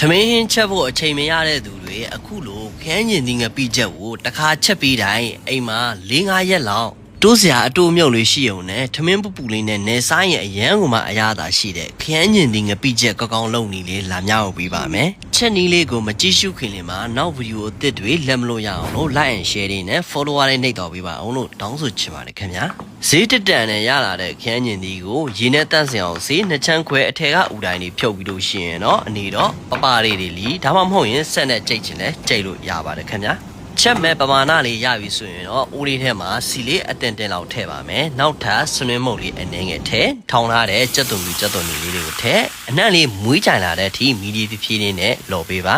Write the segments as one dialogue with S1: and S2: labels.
S1: ထမင်းဟင်းချက်ဖို့အချိန်မရတဲ့သူတွေအခုလိုခန်းကျင်ဒီငပိချက်ကိုတစ်ခါချက်ပြီးတိုင်းအိမ်မှာ၄၅ရက်လောက် တိုးစရာအတိုးမြုပ်လေးရှိုံနဲ့ထမင်းပူပူလေးနဲ့နေဆိုင်ရဲ့အရန်ကိုမှအရသာရှိတဲ့ခန်းကျင်ဒီငပိချက်ကောင်းကောင်းလုပ်နေလေးလာမြောက်ပေးပါမယ်ချက်နီးလေးကိုမကြည့်ရှုခင်လေးမှာနောက်ဗီဒီယိုအသစ်တွေလက်မလို့ရအောင်လို့ like and share တွေနဲ့ follower တွေနှိပ်တော်ပေးပါအောင်လို့တောင်းဆိုချင်ပါတယ်ခင်ဗျာဈေးတက်တန်နဲ့ရလာတဲ့ခန်းကျင်ဒီကိုရေနဲ့တန့်စင်အောင်ဈေးနှစ်ချမ်းခွဲအထည်ကဥတိုင်းလေးဖြုတ်ပြီးလို့ရှိရင်တော့အနေတော့ပပလေးတွေလီဒါမှမဟုတ်ရင်ဆက်နဲ့ကြိတ်ချင်လဲကြိတ်လို့ရပါတယ်ခင်ဗျာ ချက်မဲ့ပမာဏလေးရပြီဆိုရင်တော့ဦးလေးထဲမှာစီလေးအတင်တင်လောက်ထည့်ပါမယ်နောက်ထပ်ဆွနွင်းမုတ်လေးအနှဲငယ်ထည့်ထောင်ထားတဲ့ကြက်သွန်ပြူကြက်သွန်လေးတွေကိုထည့်အနံ့လေးမွေးကြိုင်လာတဲ့အထိမီဒီဖြည်းဖြည်းလေးနဲ့လော်ပေးပါ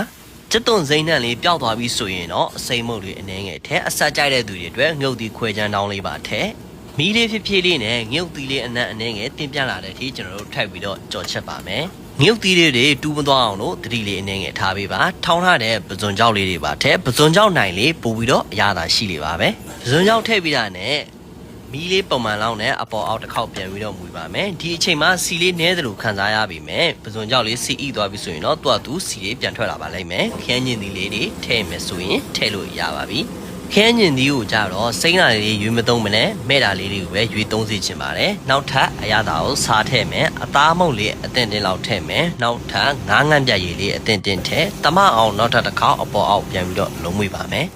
S1: ကျက်သွန်စိမ့်နှံလေးပျောက်သွားပြီဆိုရင်တော့အစိမ့်မုတ်လေးအနှဲငယ်ထဲအဆက်ကြိုက်တဲ့သူတွေအတွက်ငုတ်တီခွဲချမ်းတောင်းလေးပါထဲမီးလေးဖြစ်ဖြစ်လေးနဲ့ငုတ်တီလေးအနံ့အနှဲငယ်တင်ပြလာတဲ့အထိကျွန်တော်တို့ထပ်ပြီးတော့ကြော်ချက်ပါမယ် ငုတ်တီလေးတွေတူးမသွားအောင်လို့တတိလေးအနှဲငယ်ထားပေးပါထောင်းထားတဲ့ပဇွန်ကြောက်လေးတွေပါထဲပဇွန်ကြောက်နိုင်လေးပို့ပြီးတော့အရသာရှိလေပါပဲပဇွန်ကြောက်ထည့်ပြီးတာနဲ့မီးလေးပုံမှန်လောက်နဲ့အပေါ်အောက်တစ်ခေါက်ပြန်ပြီးတော့မွေပါမယ်ဒီအချိန်မှာစီလေးနည်းသလိုခံစားရပြီမယ်ပဇွန်ကြောက်လေးစီဣသွားပြီဆိုရင်တော့သူ့အတူစီလေးပြန်ထွက်လာပါလိမ့်မယ်ခန်းညင်သီးလေးတွေထည့်မယ်ဆိုရင်ထည့်လို့ရပါပြီ ခန်းညင်သီးကိုကြတော့စိမ့်လာလေးရွေးမသုံးမနဲ့မဲ့တာလေးတွေကိုပဲရွေးသုံးစေချင်ပါတယ်နောက်ထပ်အရသာကိုစားထည့်မယ်အသားမုတ်လေးအတင်တင်လောက်ထည့်မယ်နောက်ထပ်ငားငန်းပြရည်လေးအတင်တင်ထည့်တမအောင်နောက်ထပ်တစ်ခေါက်အပေါ်အောက်ပြန်ပြီးတော့လုံးမွေပါမယ်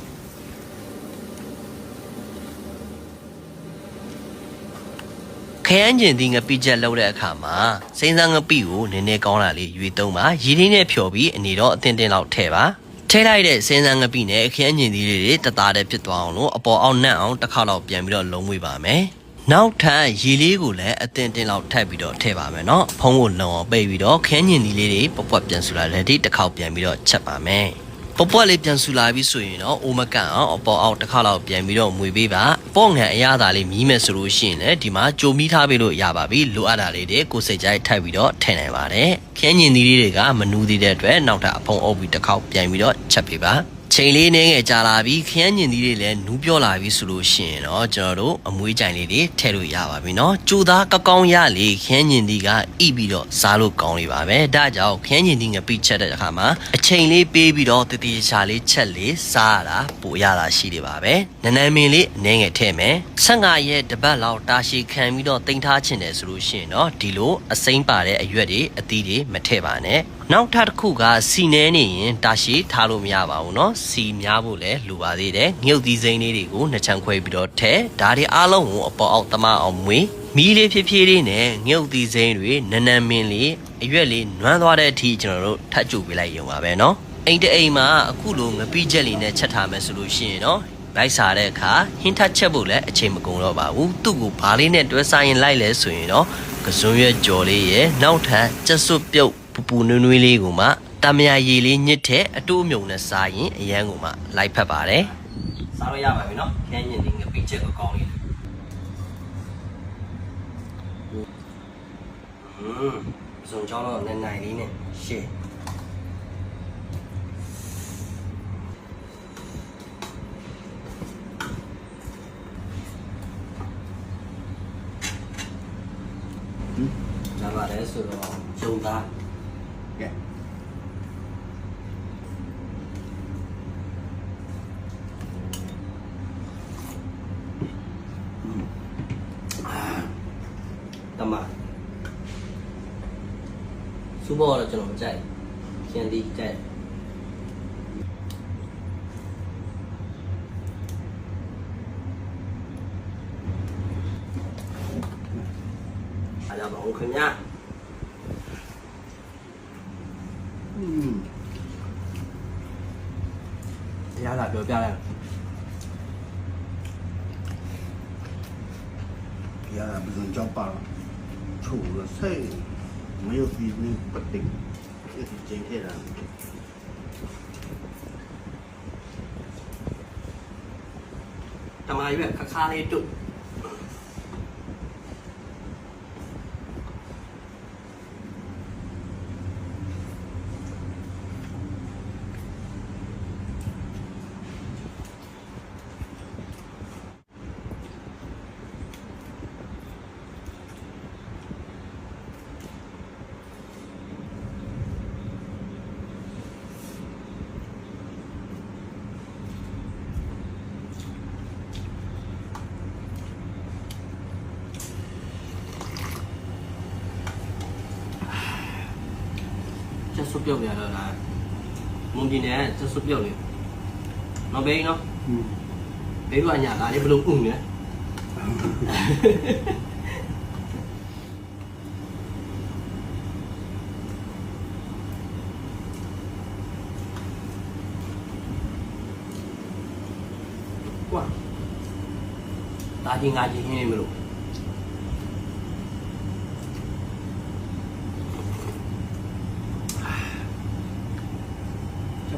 S1: ခရမ်းကျင်ဒီငပိချက်လောက်တဲ့အခါမှာစိမ့်စမ်းငပိကိုနည်းနည်းကောင်းလာလေးရွေသုံးပါရည်ရင်းနဲ့ဖြော်ပြီးအနေတော့အတင်းတင်းလောက်ထည့်ပါ ထဲလိုက်တဲ့စင်းစမ်းငပိနဲ့ခရမ်းညင်သီးလေးတွေတသားတည်းဖြစ်သွားအောင်လို့အပေါ်အောင်နှံ့အောင်တစ်ခါတော့ပြန်ပြီးတော့လုံးဝေးပါမယ်။နောက်ထပ်ရေလေးကိုလည်းအတင်တင်လောက်ထပ်ပြီးတော့ထည့်ပါမယ်နော်။ဖုံးကိုလုံအောင်ပိတ်ပြီးတော့ခရမ်းညင်သီးလေးတွေပပွက်ပြန်ဆူလာလည်းဒီတစ်ခေါက်ပြန်ပြီးတော့ချက်ပါမယ်။ ပပွက်လေးပြန်ဆူလာပြီဆိုရင်တော့အိုမကန်အောင်အပေါ်အောက်တစ်ခါလောက်ပြန်ပြီးတော့မွေပေးပါပေါ့ငံအရသာလေးမြည်မယ်ဆိုလို့ရှိရင်လည်းဒီမှာကြိုမီးထားပေးလို့ရပါပြီလိုအပ်တာလေးတွေကိုစိတ်ကြိုက်ထပ်ပြီးတော့ထည့်နိုင်ပါတယ်ခင်းညင်ဒီလေးတွေကမနူးသေးတဲ့အတွက်နောက်ထပ်အဖုံအုပ်ပြီးတစ်ခေါက်ပြန်ပြီးတော့ချက်ပေးပါ ချိန်လေးနည်းငယ်ကြာလာပြီးခရမ်းညင်သီးတွေလည်းနူးပြောလာပြီဆိုလို့ရှိရင်တော့ကျွန်တော်တို့အမွေးကြိုင်လေးတွေထည့်လို့ရပါပြီเนาะကြိုသားကောက်ကောင်းရလေခရမ်းညင်သီးကဣပြီးတော့စားလို့ကောင်းလေးပါပဲဒါကြောင့်ခရမ်းညင်သီးငပိချက်တဲ့အခါမှာအချိန်လေးပေးပြီးတော့တတိချာလေးချက်လေးစားရတာပိုရတာရှိတယ်ပါပဲနနမင်းလေးအနည်းငယ်ထည့်မယ်15ရက်တပတ်လောက်တာရှည်ခံပြီးတော့တင်ထားချင်တယ်ဆိုလို့ရှိရင်တော့ဒီလိုအစိမ့်ပါတဲ့အရွက်တွေအသီးတွေမထည့်ပါနဲ့နောက်ထပ်တစ်ခုကစီနဲနေရင်တာရှည်ထားလို့မရပါဘူးเนาะ စီများဖို့လည်းလိုပါသေးတယ်ငှုတ်သီးစိမ်းလေးတွေကိုနှစ်ချမ်းခွဲပြီးတော့ထည့်ဒါတွေအားလုံးကိုအပေါ်အောက်တမအောင်မွေးမီးလေးဖြည်းဖြည်းလေးနဲ့ငှုတ်သီးစိမ်းတွေနနမင်းလေးအရွက်လေးနွမ်းသွားတဲ့အထိကျွန်တော်တို့ထပ်ကြိုပေးလိုက်ရုံပါပဲเนาะအိမ်တအိမ်မှာအခုလိုငပိချက်လေးနဲ့ချက်ထားမယ်ဆိုလို့ရှိရင်เนาะလိုက်စားတဲ့အခါဟင်းထချက်ဖို့လည်းအချိန်မကုန်တော့ပါဘူးသူ့ကိုဘာလေးနဲ့တွဲစားရင်လိုက်လဲဆိုရင်တော့ကစွန်းရွက်ကြော်လေးရဲ့နောက်ထပ်ကျက်စွပ်ပြုတ်ပူပူနွေးနွေးလေးကိုမှ တမယာရေလေးညစ်တဲ့အတိုးမြုံနဲ့စားရင်အရန်ကိုမှလိုက်ဖက်ပါတယ်။စားလို့ရပါပြီနော်။ခင်းညင်ဒီငပိချက်ကိုကောင်းလေး။ဟင်းစုံချောင်းတော့နဲ့နိုင်လေးနဲ့ရှေ့။ဒါပါလဲဆိုတော့ဂျုံသား။ကဲ တမစူဘောတော့ကျွန်တော်မကြိုက်ကျန်ဒီကြိုက်အားရပါဦးခင်ဗျာ
S2: อืม တရားသာပြောပြလိုက်
S3: ဒီကဘယ်လိုကြောက်ပါလဲချိုးရဆိတ်မယုတ်ပြီးဘူးပတိဒီကျင်း ခဲ့တာ
S1: တမာရွက်ခါခါလေးတုတ်စွပ်ပြုတ်နေရတော့ဒါမုံပြင်းနဲ့စွပ်ပြုတ်နေနော်ဘေးနော်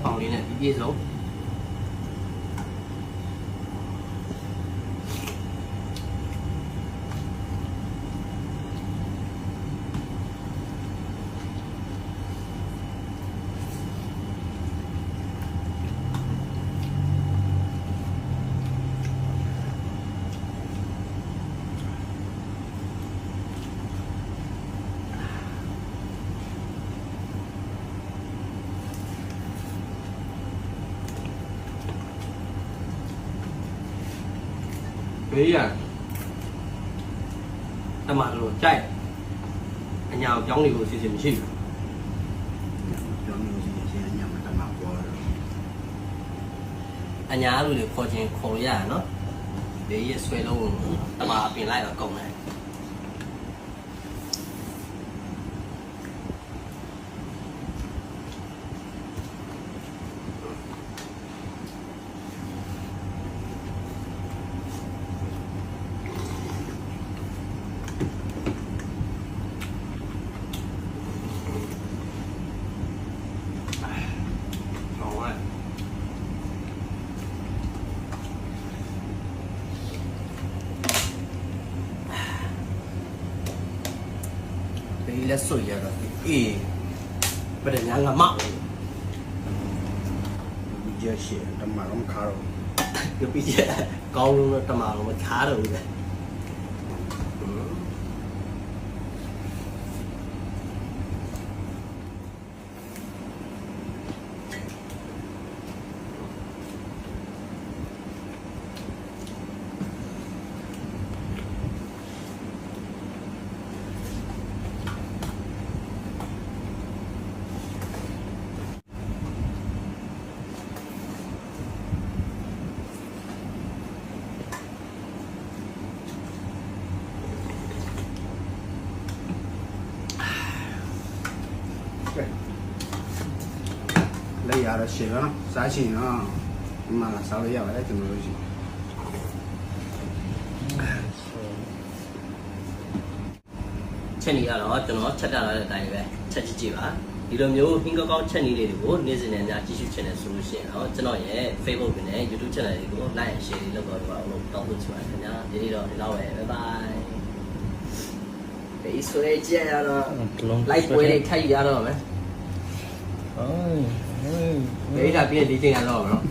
S3: 保龄的一只手。
S1: ဘေးကအညာဒါလေးဘလို့ဥနေကွာဒါချင်းငါချင်းဟင်းနေမလို့ချက်ပေါင်လေးနဲ့ပြည့်ပြည့်စုံဘေးရတမလို့ကြိုက်အညာကိုကြောင်းတွေကိုစီစဉ်မရှိဘူး
S3: ကျောင်းမျိုးစီစီညမှာတမပေါ်တယ်
S1: အညာလူတွေခေါ်ခြင်းခေါ်ရရနော်ဘေးရဆွဲလုံးတမအပင်လိုက်တော့ကုန်တယ် လက်ဆွရတော့အေးဘယ်ညာငါမောက်
S3: ဒီကျရှေတမလုံးခါတော့
S1: ဒီပြည့်ကောင်းလို့တမလုံးမချားတော့ဘူး
S3: ရတော့ရှေနော်စားချင်နော်ဒီမှာစားလို့ရတယ်ကျွန်တော်တို့ရှိ
S1: ချက်နေရတော့ကျွန်တော်ချက်တာလာတဲ့အတိုင်းပဲချက်ကြည့်ကြည့်ပါဒီလိုမျိုးဟင်းကောက်ကောက်ချက်နည်းလေးတွေကိုနေ့စဉ်နဲ့ညကြည့်ရှုချင်တယ်ဆိုလို့ရှိရင်တော့ကျွန်တော်ရဲ့ Facebook နဲ့ YouTube channel တွေကို like and share လုပ်တော့ပါအောင်လို့တောင်းဆိုချင်ပါတယ်ခင်ဗျာဒီနေ့တော့ဒီလောက်ပဲ bye bye ဒီဆိုရဲကြရတော့ like ပွဲလေးထိုက်ရတော့မယ်
S2: Ôi, ôi,
S1: ဘေးတာပြည့်ဒီချိန်ရတော့မယ်နော်